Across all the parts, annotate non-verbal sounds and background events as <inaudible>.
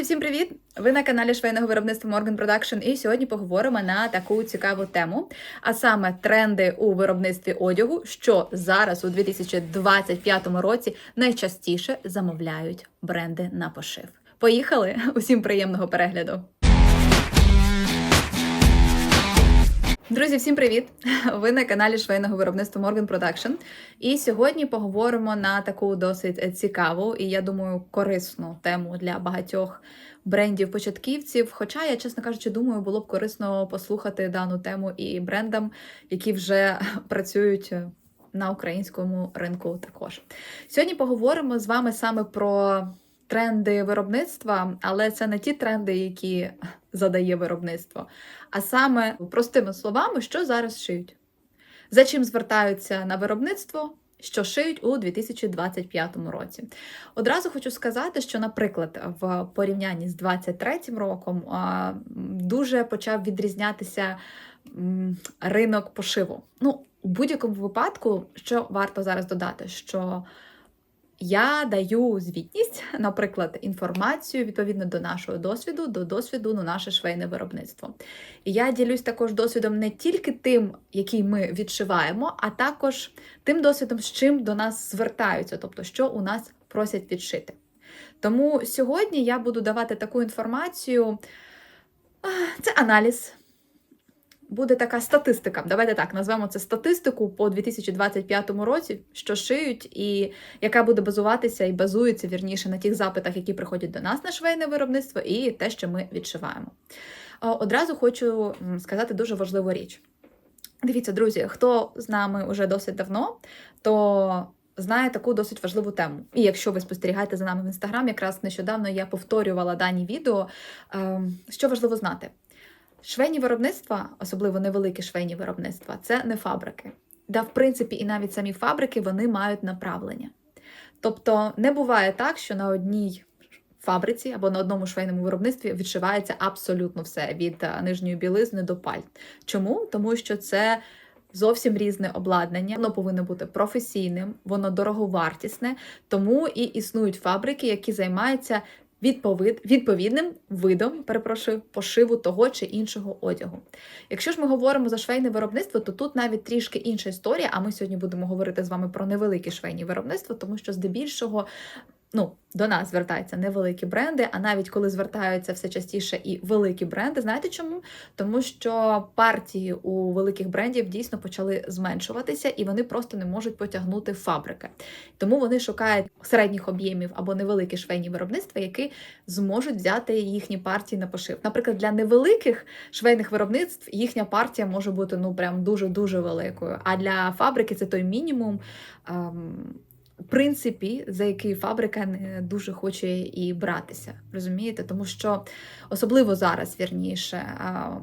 Друзі, всім привіт! Ви на каналі швейного виробництва Morgan Production і сьогодні поговоримо на таку цікаву тему, а саме тренди у виробництві одягу, що зараз у 2025 році найчастіше замовляють бренди на пошив. Поїхали! Усім приємного перегляду! Друзі, всім привіт! Ви на каналі швейного виробництва Morgan Production. І сьогодні поговоримо на таку досить цікаву і, я думаю, корисну тему для багатьох брендів-початківців. Хоча я, чесно кажучи, думаю, було б корисно послухати дану тему і брендам, які вже працюють на українському ринку. Також сьогодні поговоримо з вами саме про тренди виробництва, але це не ті тренди, які <laughs> задає виробництво, а саме простими словами, що зараз шиють. За чим звертаються на виробництво, що шиють у 2025 році. Одразу хочу сказати, що, наприклад, в порівнянні з 2023 роком дуже почав відрізнятися ринок пошиву. Ну, у будь-якому випадку, що варто зараз додати, що я даю звітність, <laughs> наприклад, інформацію відповідно до нашого досвіду, до досвіду на наше швейне виробництво. І я ділюсь також досвідом не тільки тим, який ми відшиваємо, а також тим досвідом, з чим до нас звертаються, тобто, що у нас просять відшити. Тому сьогодні я буду давати таку інформацію. Це аналіз буде така статистика. Давайте так назвемо це статистику по 2025 році, що шиють, і яка буде базуватися і базується вірніше на тих запитах, які приходять до нас на швейне виробництво, і те, що ми відшиваємо. Одразу хочу сказати дуже важливу річ. Дивіться, друзі, хто з нами вже досить давно, то знає таку досить важливу тему. І якщо ви спостерігаєте за нами в інстаграм, якраз нещодавно я повторювала дані відео. Ем, що важливо знати? Швейні виробництва, особливо невеликі швейні виробництва, це не фабрики. Да, в принципі, і навіть самі фабрики вони мають направлення. Тобто не буває так, що на одній фабриці або на одному швейному виробництві відшивається абсолютно все від е, нижньої білизни до пальт. Чому? Тому що це зовсім різне обладнання, воно повинно бути професійним, воно дороговартісне, тому і існують фабрики, які займаються відповід, відповідним видом, перепрошую, пошиву того чи іншого одягу. Якщо ж ми говоримо за швейне виробництво, то тут навіть трішки інша історія. А ми сьогодні будемо говорити з вами про невелике швейні виробництво, тому що здебільшого ну, до нас звертаються невеликі бренди, а навіть коли звертаються все частіше і великі бренди, знаєте чому? Тому що партії у великих брендів дійсно почали зменшуватися, і вони просто не можуть потягнути фабрики. Тому вони шукають середніх об'ємів або невеликі швейні виробництва, які зможуть взяти їхні партії на пошив. Наприклад, для невеликих швейних виробництв їхня партія може бути ну прям дуже дуже великою. А для фабрики це той мінімум. Ем, принципі, за який фабрика не дуже хоче і братися. Розумієте? Тому що особливо зараз, вірніше,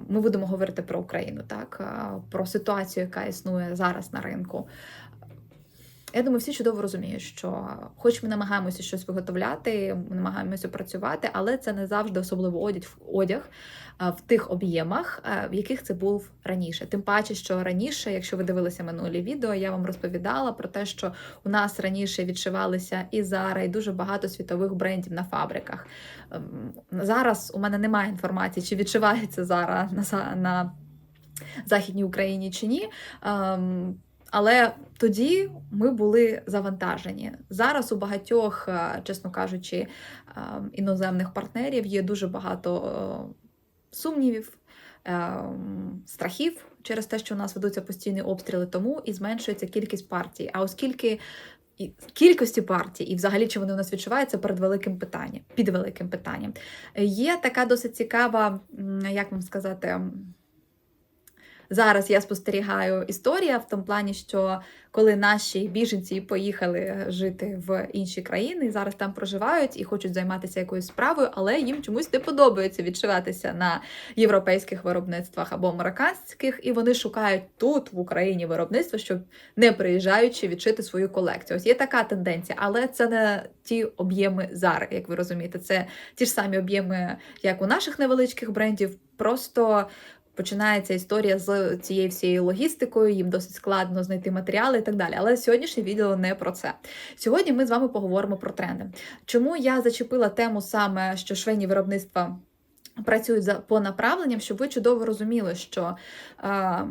ми будемо говорити про Україну, так про ситуацію, яка існує зараз на ринку. Я думаю, всі чудово розуміють, що хоч ми намагаємося щось виготовляти, ми намагаємося працювати, але це не завжди особливо одяг одяг в тих об'ємах, в яких це був раніше. Тим паче, що раніше, якщо ви дивилися минулі відео, я вам розповідала про те, що у нас раніше відшивалися і Zara, і дуже багато світових брендів на фабриках. Ем, зараз у мене немає інформації, чи відшивається Zara на на Західній Україні чи ні. Але тоді ми були завантажені. Зараз у багатьох, е, чесно кажучи, е, іноземних партнерів є дуже багато е, сумнівів, страхів через те, що у нас ведуться постійні обстріли, тому і зменшується кількість партій. А оскільки кількості партій, і взагалі чи вони у нас відчуваються перед великим питанням, під великим питанням, є така досить цікава, як вам сказати, зараз я спостерігаю історія в тому плані, що коли наші біженці поїхали жити в інші країни, зараз там проживають і хочуть займатися якоюсь справою, але їм чомусь не подобається відшиватися на європейських виробництвах або американських, і вони шукають тут в Україні виробництво, щоб не приїжджаючи відшити свою колекцію. Ось є така тенденція, але це не ті об'єми зараз, як ви розумієте. Це ті ж самі об'єми, як у наших невеличких брендів. Просто починається історія з цією всією логістикою, їм досить складно знайти матеріали і так далі. Але сьогоднішнє відео не про це. Сьогодні ми з вами поговоримо про тренди. Чому я зачепила тему саме, що швейні виробництва працюють за по направленням, щоб ви чудово розуміли, що. Е,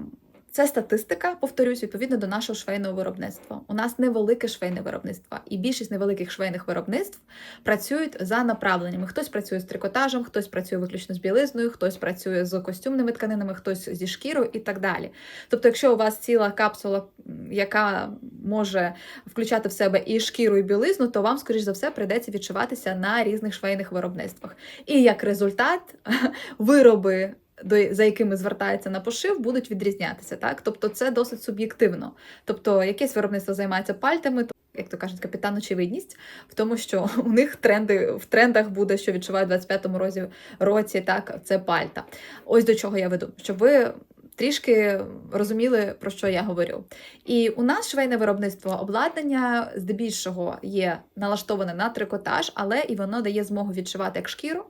це статистика, повторюсь, відповідно до нашого швейного виробництва. У нас невелике швейне виробництво, і більшість невеликих швейних виробництв працюють за направленнями. Хтось працює з трикотажем, хтось працює виключно з білизною, хтось працює з костюмними тканинами, хтось зі шкірою і так далі. Тобто, якщо у вас ціла капсула, яка може включати в себе і шкіру, і білизну, то вам, скоріш за все, прийдеться відчуватися на різних швейних виробництвах. І як результат, <laughs> вироби до за якими звертається на пошив, будуть відрізнятися. Так? Тобто це досить суб'єктивно. Тобто, якесь виробництво займається пальтами, то, як то кажуть, капітан очевидність в тому, що у них тренди в трендах буде, що відчувають в 25-му році, році, так, це пальта. Ось до чого я веду, щоб ви. Трішки розуміли, про що я говорю. І у нас швейне виробництво обладнання здебільшого є налаштоване на трикотаж, але і воно дає змогу відшивати як шкіру,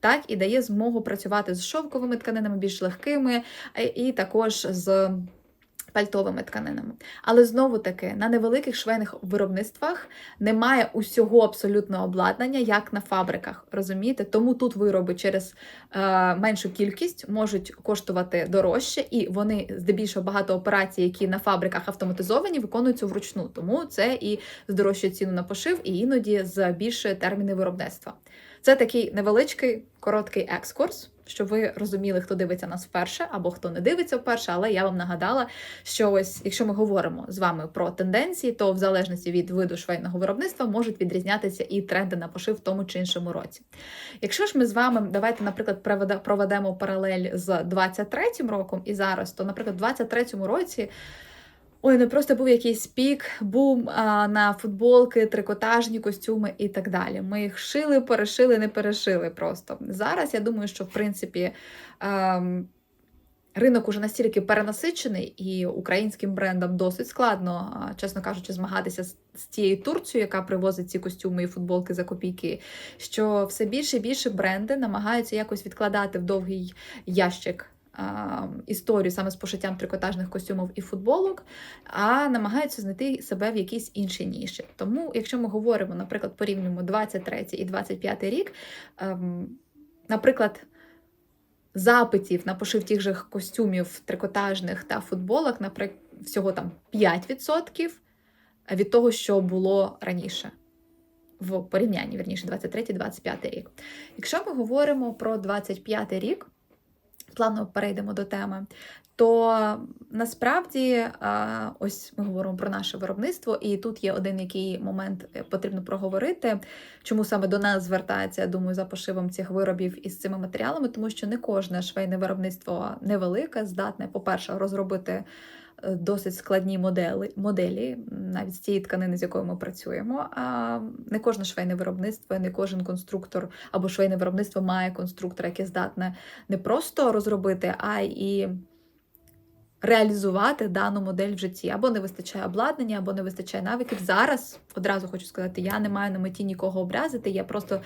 так і дає змогу працювати з шовковими тканинами, більш легкими, і також з пальтовими тканинами. Але знову таки на невеликих швейних виробництвах немає усього абсолютно обладнання, як на фабриках. Розумієте? Тому тут вироби через е, меншу кількість можуть коштувати дорожче, і вони здебільшого багато операцій, які на фабриках автоматизовані, виконуються вручну. Тому це і здорожчує ціну на пошив, і іноді збільшує терміни виробництва. Це такий невеличкий короткий екскурс, щоб ви розуміли, хто дивиться нас вперше або хто не дивиться вперше. Але я вам нагадала, що ось, якщо ми говоримо з вами про тенденції, то в залежності від виду швейного виробництва можуть відрізнятися і тренди на пошив в тому чи іншому році. Якщо ж ми з вами давайте, наприклад, проведемо паралель з 23-м роком і зараз, то, наприклад, в 23-му році. Ой, не просто був якийсь пік, бум а, на футболки, трикотажні костюми і так далі. Ми їх шили, перешили, не перешили просто. Зараз я думаю, що в принципі а, ем, ринок уже настільки перенасичений, і українським брендам досить складно, чесно кажучи, змагатися з, з тією Турцією, яка привозить ці костюми і футболки за копійки. Що все більше і більше бренди намагаються якось відкладати в довгий ящик історію саме з пошиттям трикотажних костюмів і футболок, а намагаються знайти себе в якійсь іншій ніші. Тому, якщо ми говоримо, наприклад, порівнюємо 23 і 25 рік, ем, наприклад, запитів на пошив тих же костюмів трикотажних та футболок, наприклад, всього там 5% від того, що було раніше. В порівнянні, верніше, 23-25 рік. Якщо ми говоримо про 25 рік, плавно перейдемо до теми. То насправді ось ми говоримо про наше виробництво, і тут є один який момент е, потрібно проговорити, чому саме до нас звертається, я думаю, за пошивом цих виробів із цими матеріалами, тому що не кожне швейне виробництво невелике, здатне, по-перше, розробити досить складні моделі, моделі, навіть з тієї тканини, з якою ми працюємо. А не кожне швейне виробництво, не кожен конструктор або швейне виробництво має конструктора, яке здатне не просто розробити, а й реалізувати дану модель в житті. Або не вистачає обладнання, або не вистачає навиків. Зараз одразу хочу сказати, я не маю на меті нікого образити. Я просто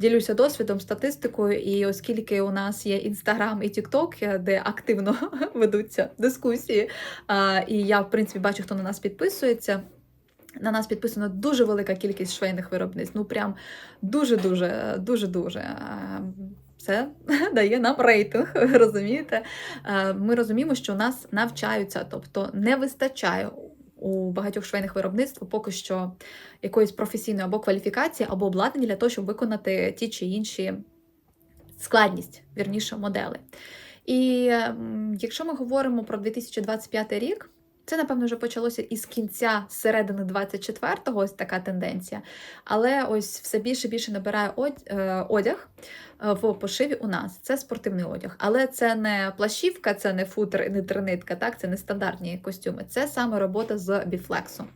ділюся досвідом, статистикою, і оскільки у нас є інстаграм і Тікток, де активно <laughs> ведуться дискусії, і я, в принципі, бачу, хто на нас підписується. На нас підписано дуже велика кількість швейних виробництв. Ну прям дуже-дуже, дуже-дуже. Це <laughs> дає нам рейтинг, <laughs> розумієте? Ми розуміємо, що нас навчаються, тобто не вистачає у багатьох швейних виробництв поки що якоїсь професійної або кваліфікації, або обладнання для того, щоб виконати ті чи інші складність, вірніше, модели. І якщо ми говоримо про 2025 рік, це, напевно, вже почалося із кінця середини 24-го, ось така тенденція. Але ось все більше і більше набирає е, одяг е, в пошиві у нас. Це спортивний одяг. Але це не плащівка, це не футер, не тринитка, так? це не стандартні костюми. Це саме робота з біфлексом.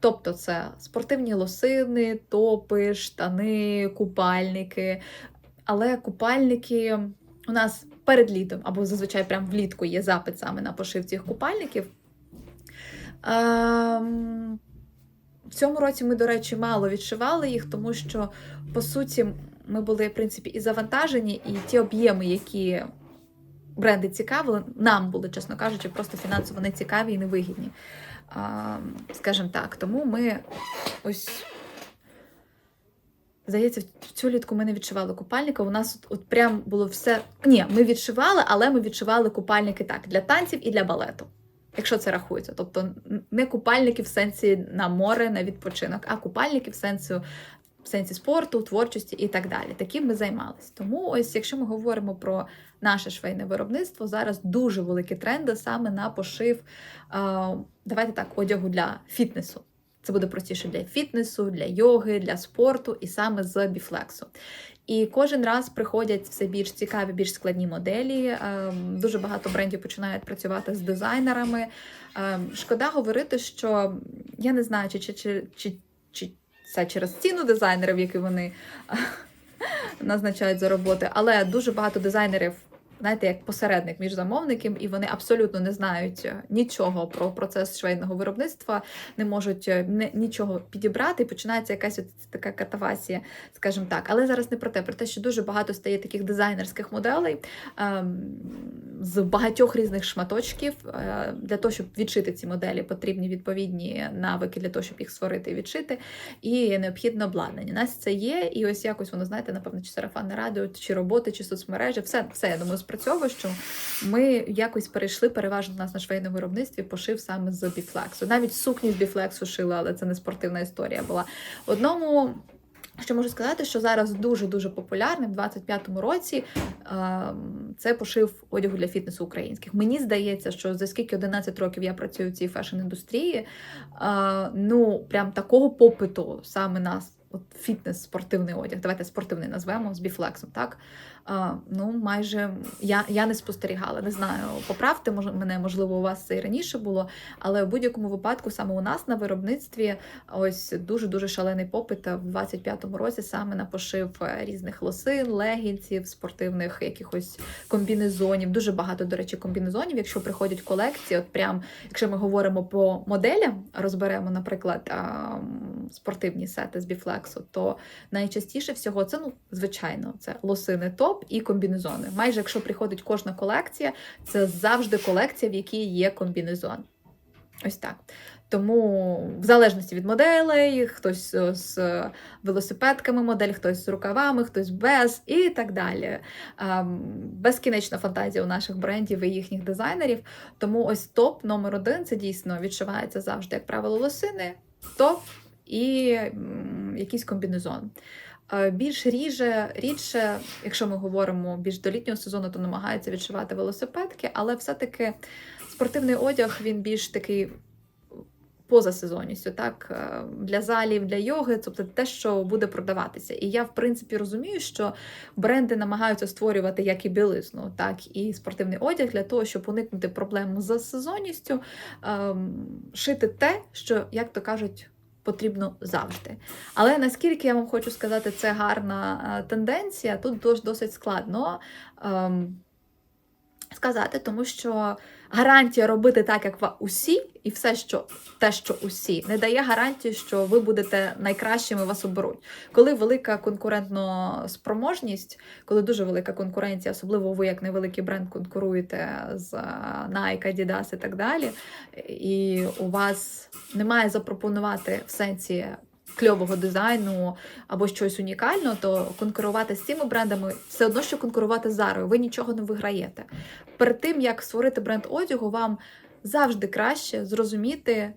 Тобто це спортивні лосини, топи, штани, купальники. Але купальники у нас перед літом або зазвичай прямо влітку є запит саме на пошив цих купальників. Ем, в цьому році ми, до речі, мало відшивали їх, тому що, по суті, ми були, в принципі, і завантажені, і ті об'єми, які бренди цікавили, нам були, чесно кажучи, просто фінансово не цікаві і невигідні. А, скажімо так, тому ми ось. Здається, в цю літку ми не відшивали купальника. У нас от, от прям було все. Ні, ми відшивали, але ми відшивали купальники так для танців і для балету. Якщо це рахується. Тобто не купальники в сенсі на море, на відпочинок, а купальники в сенсі, в сенсі спорту, творчості і так далі. Таким ми займалися. Тому, ось, якщо ми говоримо про наше швейне виробництво, зараз дуже великі тренди саме на пошив, давайте так, одягу для фітнесу. Це буде простіше для фітнесу, для йоги, для спорту і саме з біфлексу. І кожен раз приходять все більш цікаві, більш складні моделі. Ем, Дуже багато брендів починають працювати з дизайнерами. Ем, Шкода говорити, що я не знаю, чи, чи, чи, чи, чи це через ціну дизайнерів, які вони <laughs> назначають за роботи, але дуже багато дизайнерів. Знаєте, як посередник між замовником, і вони абсолютно не знають е, нічого про процес швейного виробництва, не можуть е, нічого підібрати, і починається якась така катавасія, скажімо так. Але зараз не про те, про те, що дуже багато стає таких дизайнерських моделей ем, з багатьох різних шматочків. Е, для того, щоб відшити ці моделі, потрібні відповідні навики для того, щоб їх створити і відшити, і необхідне обладнання. У нас це є, і ось якось воно, знаєте, напевно, чи сарафанне радіо, чи роботи, чи соцмережі, все, все я думаю, спрацьовує, що ми якось перейшли переважно у нас на швейному виробництві, пошив саме з біфлексу. Навіть сукні з біфлексу шили, але це не спортивна історія була. Одному. Що можу сказати, що зараз дуже дуже популярним в 25-му році це пошив одягу для фітнесу українських. Мені здається, що за скільки 11 років я працюю в цій фешн-індустрії, ну прям такого попиту саме на от фітнес, спортивний одяг. Давайте спортивний назвемо з біфлексом. Так ну майже я, я не спостерігала. Не знаю, поправте мене, можливо, у вас це і раніше було, але в будь-якому випадку саме у нас на виробництві ось дуже дуже шалений попит в 25-му році саме на пошив е, різних лосин, легінців, спортивних якихось комбінезонів. Дуже багато, до речі, комбінезонів. Якщо приходять колекції, от прям якщо ми говоримо по моделям, розберемо, наприклад, спортивні сети з біфлексу, то найчастіше всього це ну звичайно це лосини топ і комбінезони. Майже якщо приходить кожна колекція, це завжди колекція, в якій є комбінезон. Ось так. Тому, в залежності від моделей, хтось е, з велосипедками модель, хтось з рукавами, хтось без і так далі. Ем, Безкінечна фантазія у наших брендів і їхніх дизайнерів. Тому ось топ номер один це дійсно відшивається завжди, як правило, лосини, топ і якийсь комбінезон. Е, Більш ріже, рідше, якщо ми говоримо більш до літнього сезону, то намагаються відшивати велосипедки, але все-таки спортивний одяг він більш такий поза сезонністю, так е, для залів, для йоги, тобто те, що буде продаватися. І я в принципі розумію, що бренди намагаються створювати як і білизну, так і спортивний одяг для того, щоб уникнути проблем з сезонністю, ем, шити те, що, як то кажуть, потрібно завжди. Але наскільки я вам хочу сказати, це гарна е, тенденція, тут досить складно. ем, Сказати, тому що гарантія робити так, як ва- усі, і все, що те, що усі, не дає гарантії, що ви будете найкращими вас оберуть. Коли велика конкурентна спроможність, коли дуже велика конкуренція, особливо ви як невеликий бренд конкуруєте з е, Nike, Adidas і так далі, і у вас немає запропонувати в сенсі. Кльового дизайну або щось унікального, то конкурувати з цими брендами все одно, що конкурувати з Зарою. Ви нічого не виграєте. Перед тим як створити бренд одягу, вам завжди краще зрозуміти,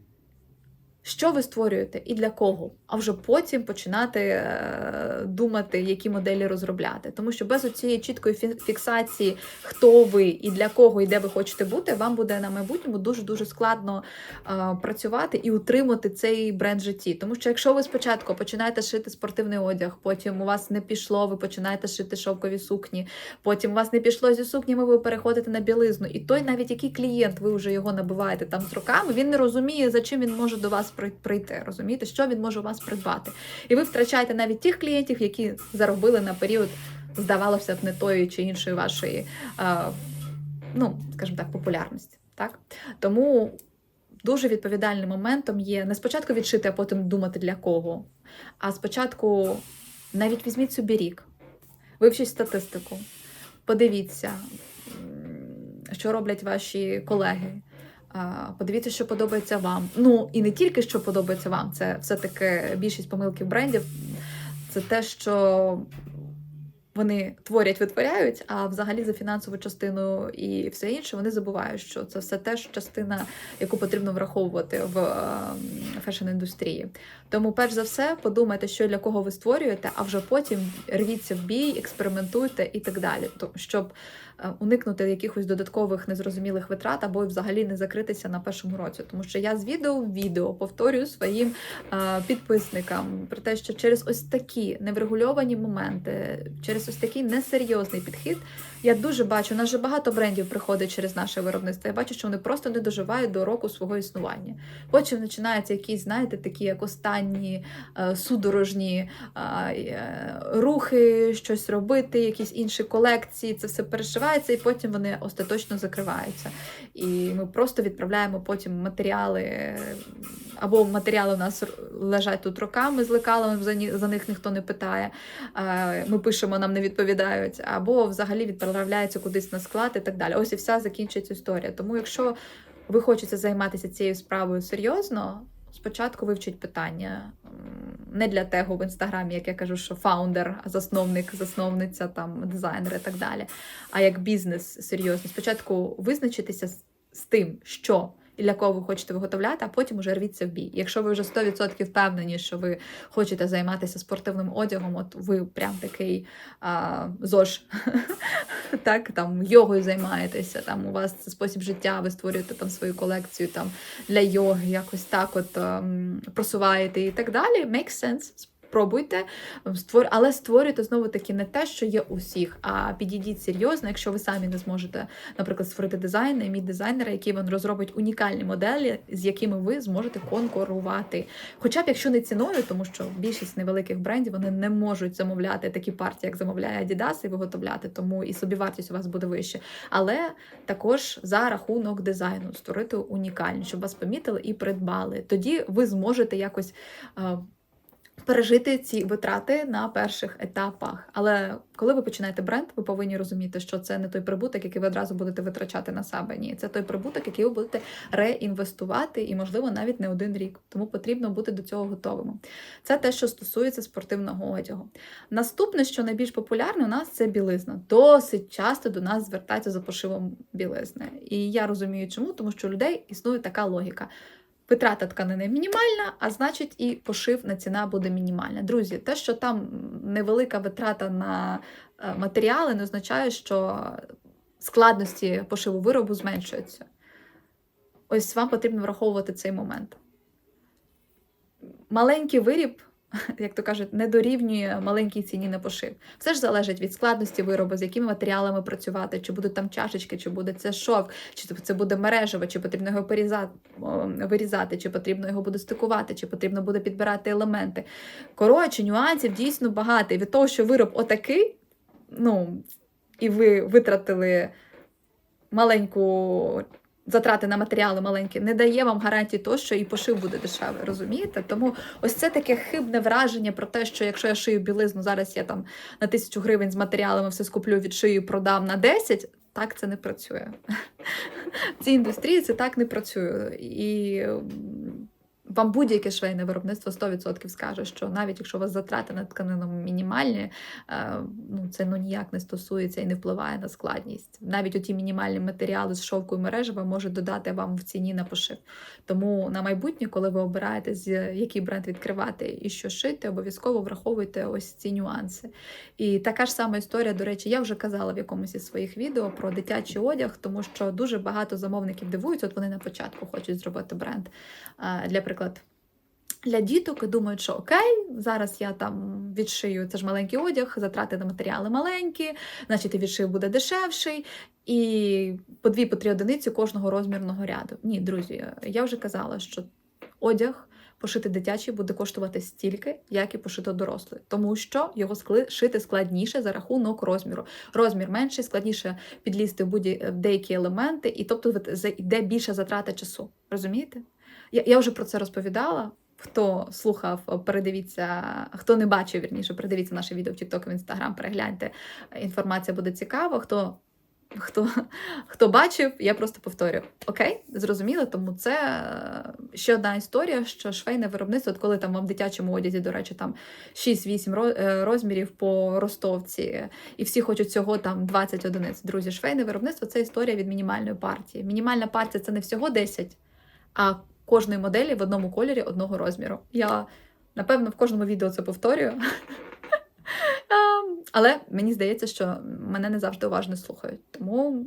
що ви створюєте і для кого, а вже потім починати е, думати, які моделі розробляти. Тому що без цієї чіткої фіксації, хто ви і для кого, і де ви хочете бути, вам буде на майбутньому дуже дуже складно е, працювати і утримати цей бренд житті. Тому що якщо ви спочатку починаєте шити спортивний одяг, потім у вас не пішло, ви починаєте шити шовкові сукні, потім у вас не пішло зі сукнями, ви переходите на білизну. І той, навіть який клієнт, ви вже його набиваєте там з роками, він не розуміє, за чим він може до вас при- прийти. Розумієте, що він може у вас придбати. І ви втрачаєте навіть тих клієнтів, які заробили на період, здавалося б, не тої чи іншої вашої, ну скажімо так, популярності. Так тому. Дуже відповідальним моментом є не спочатку відшити, а потім думати для кого. А спочатку навіть візьміть собі рік, вивчіть статистику, подивіться, що роблять ваші колеги. Подивіться, що подобається вам. Ну і не тільки що подобається вам, це все-таки більшість помилків брендів. Це те, що вони творять, витворяють, а взагалі за фінансову частину і все інше вони забувають, що це все теж частина, яку потрібно враховувати в фешн-індустрії. Тому, перш за все, подумайте, що для кого ви створюєте, а вже потім рвіться в бій, експериментуйте і так далі. Щоб е, уникнути якихось додаткових незрозумілих витрат або взагалі не закритися на першому році. Тому що я з відео в відео повторюю своїм е, підписникам про те, що через ось такі неврегульовані моменти, через ось такий несерйозний підхід, я дуже бачу, у нас вже багато брендів приходить через наше виробництво. Я бачу, що вони просто не доживають до року свого існування. Потім починаються якісь, знаєте, такі як останні е, судорожні е, е, рухи, щось робити, якісь інші колекції. Це все перешивається, і потім вони остаточно закриваються. І ми просто відправляємо потім матеріали. Або матеріали у нас лежать тут роками з лекалами, за них ніхто не питає. Е, Ми пишемо, нам не відповідають, або взагалі відправляються кудись на склад і так далі. Ось і вся закінчується історія. Тому, якщо ви хочете займатися цією справою серйозно, спочатку вивчіть питання. Не для того в інстаграмі, як я кажу, що фаундер, засновник, засновниця, там дизайнер і так далі. А як бізнес серйозно. Спочатку визначитися з, з тим, що і для кого ви хочете виготовляти, а потім уже рвіться в бій. Якщо ви вже 100% впевнені, що ви хочете займатися спортивним одягом, от ви прям такий а, ЗОЖ, <laughs> так, там йогою займаєтеся, там у вас це спосіб життя, ви створюєте там свою колекцію там для йоги, якось так от ем, просуваєте і так далі. Makes sense. Спробуйте, створ... але створюйте знову таки не те, що є у всіх, а підійдіть серйозно, якщо ви самі не зможете, наприклад, створити дизайн, найміть дизайнера, який вам розробить унікальні моделі, з якими ви зможете конкурувати. Хоча б якщо не ціною, тому що більшість невеликих брендів вони не можуть замовляти такі партії, як замовляє Adidas, і виготовляти, тому і собівартість у вас буде вища. Але також за рахунок дизайну створити унікальність, щоб вас помітили і придбали. Тоді ви зможете якось. Пережити ці витрати на перших етапах. Але коли ви починаєте бренд, ви повинні розуміти, що це не той прибуток, який ви одразу будете витрачати на себе. Ні, це той прибуток, який ви будете реінвестувати, і, можливо, навіть не один рік. Тому потрібно бути до цього готовими. Це те, що стосується спортивного одягу. Наступне, що найбільш популярне, у нас це білизна. Досить часто до нас звертаються за пошивом білизни. І я розумію, чому, тому що у людей існує така логіка. Витрата тканини мінімальна, а значить, і пошивна ціна буде мінімальна. Друзі, те, що там невелика витрата на е, матеріали, не означає, що складності пошиву виробу зменшуються. Ось вам потрібно враховувати цей момент. Маленький виріб, <laughs> як то кажуть, не дорівнює маленькій ціні на пошив. Все ж залежить від складності виробу, з якими матеріалами працювати, чи будуть там чашечки, чи буде це шов, чи це буде мережево, чи потрібно його вирізати, чи потрібно його буде стикувати, чи потрібно буде підбирати елементи. Коротше, нюансів дійсно багато. І від того, що вироб отакий, ну, і ви витратили маленьку затрати на матеріали маленькі, не дає вам гарантії того, що і пошив буде дешевий, розумієте? Тому ось це таке хибне враження про те, що якщо я шию білизну, зараз я там на тисячу гривень з матеріалами все скуплю, від шию, продам на 10, так це не працює. <laughs> В цій індустрії це так не працює. І вам будь-яке швейне виробництво 100% скаже, що навіть якщо у вас затрати на тканину мінімальні, е, ну це ну ніяк не стосується і не впливає на складність. Навіть оті мінімальні матеріали з шовку і мережева можуть додати вам в ціні на пошив. Тому на майбутнє, коли ви обираєте, з який бренд відкривати і що шити, обов'язково враховуйте ось ці нюанси. І така ж сама історія, до речі, я вже казала в якомусь із своїх відео про дитячий одяг, тому що дуже багато замовників дивуються, от вони на початку хочуть зробити бренд. Для прикладу, для діток думають, що окей, зараз я там відшию це ж маленький одяг, затрати на матеріали маленькі, значить і відшив буде дешевший. І по дві по три одиниці кожного розмірного ряду. Ні, друзі, я вже казала, що одяг пошити дитячий буде коштувати стільки, як і пошито дорослий, тому що його шити складніше за рахунок розміру. Розмір менший, складніше підлізти в будь в деякі елементи, і тобто йде більша затрата часу. Розумієте? Я, я вже про це розповідала. Хто слухав, передивіться, хто не бачив, вірніше, передивіться наше відео в TikTok, в Instagram, перегляньте. Інформація буде цікава. Хто Хто, хто бачив, я просто повторю. Окей, зрозуміло, тому це е, ще одна історія, що швейне виробництво, от коли там вам в дитячому одязі, до речі, там 6-8 е, розмірів по ростовці, і всі хочуть всього там 20 одиниць. Друзі, швейне виробництво це історія від мінімальної партії. Мінімальна партія це не всього 10, а кожної моделі в одному кольорі одного розміру. Я напевно в кожному відео це повторюю. <laughs> Ем, Але мені здається, що мене не завжди уважно слухають. Тому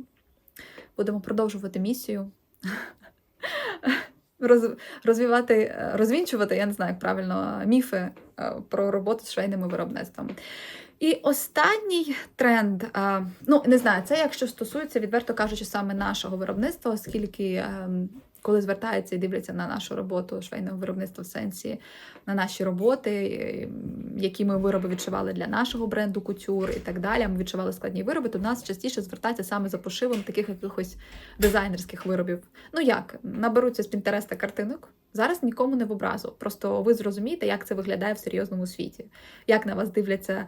будемо продовжувати місію. <laughs> Роз- Розвивати, е, розвінчувати, я не знаю, як правильно, міфи е, про роботу з швейними виробництвами. І останній тренд, е, ну не знаю, це якщо стосується, відверто кажучи, саме нашого виробництва, оскільки ем, коли звертаються і дивляться на нашу роботу швейного виробництва в сенсі на наші роботи, які ми вироби відшивали для нашого бренду кутюр і так далі. Ми відшивали складні вироби, то до нас частіше звертаються саме за пошивом таких якихось дизайнерських виробів. Ну як наберуться з Пінтереста картинок. Зараз нікому не в образу. Просто ви зрозумієте, як це виглядає в серйозному світі, як на вас дивляться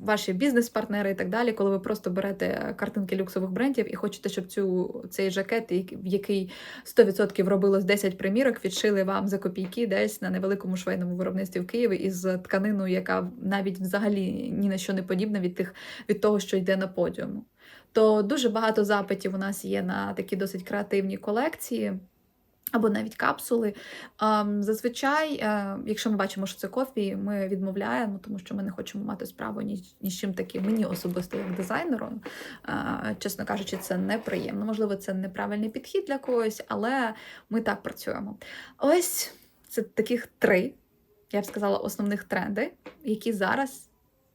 ваші бізнес-партнери і так далі, коли ви просто берете картинки люксових брендів і хочете, щоб цю цей жакет, в який 100% робилось 10 примірок, відшили вам за копійки десь на невеликому швейному виробництві в Києві із тканиною, яка навіть взагалі ні на що не подібна від тих від того, що йде на подіуму. То дуже багато запитів у нас є на такі досить креативні колекції. Або навіть капсули. Зазвичай, е, якщо ми бачимо, що це кофі, ми відмовляємо, тому що ми не хочемо мати справу ні, ні з чим таким. Мені особисто як дизайнеру, е, чесно кажучи, це неприємно. Можливо, це неправильний підхід для когось, але ми так працюємо. Ось це таких три, я б сказала, основних тренди, які зараз.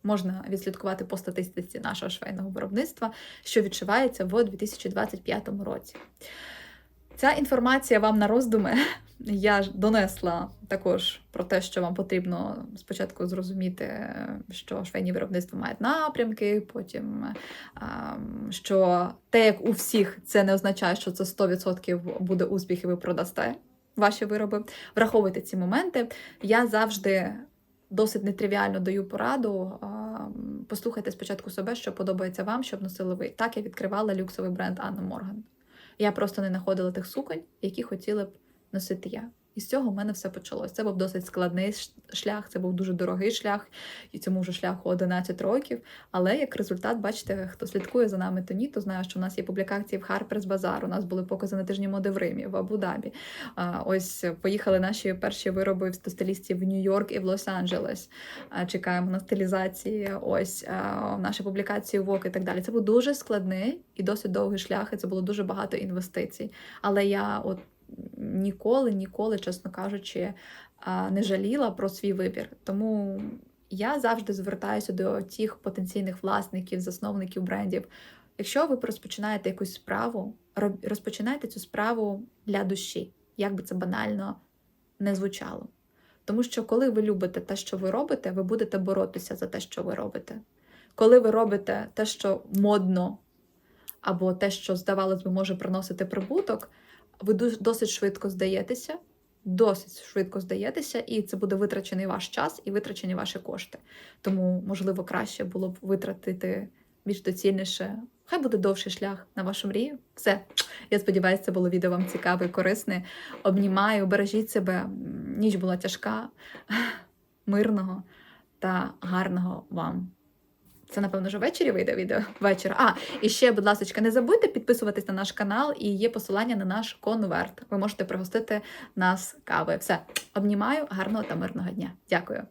Можна відслідкувати по статистиці нашого швейного виробництва, що відшивається в 2025 році. Ця інформація вам на роздуми. Я ж донесла також про те, що вам потрібно спочатку зрозуміти, що швейні виробництва мають напрямки, потім ем, що те, як у всіх, це не означає, що це 100% буде успіх, і ви продасте ваші вироби. Враховуйте ці моменти. Я завжди досить нетривіально даю пораду. ем, Послухайте спочатку себе, що подобається вам, щоб носили ви. Так я відкривала люксовий бренд Анна Морган. Я просто не знаходила тих суконь, які хотіла б носити я. І з цього в мене все почалось. Це був досить складний шлях, це був дуже дорогий шлях, і цьому вже шляху 11 років. Але як результат, бачите, хто слідкує за нами, то ні, то знає, що у нас є публікації в Harper's Bazaar, у нас були покази на тижні моди в Римі, в Абу-Дабі. Ось поїхали наші перші вироби в стилістів в Нью-Йорк і в Лос-Анджелес. Чекаємо на стилізації. Ось наші публікації в ВОК і так далі. Це був дуже складний і досить довгий шлях, і це було дуже багато інвестицій. Але я от ніколи, ніколи, чесно кажучи, не жаліла про свій вибір. Тому я завжди звертаюся до тих потенційних власників, засновників брендів. Якщо ви розпочинаєте якусь справу, розпочинайте цю справу для душі, як би це банально не звучало. Тому що коли ви любите те, що ви робите, ви будете боротися за те, що ви робите. Коли ви робите те, що модно, або те, що, здавалось би, може приносити прибуток, ви досить швидко здаєтеся, досить швидко здаєтеся, і це буде витрачений ваш час і витрачені ваші кошти. Тому, можливо, краще було б витратити більш доцільніше. Хай буде довший шлях на вашу мрію. Все. Я сподіваюся, це було відео вам цікаве і корисне. Обнімаю, бережіть себе. Ніч була тяжка, мирного та гарного вам. Це, напевно, вже ввечері вийде відео. Вечір. А, і ще, будь ласка, не забудьте підписуватись на наш канал і є посилання на наш конверт. Ви можете пригостити нас кавою. Все, обнімаю, гарного та мирного дня. Дякую.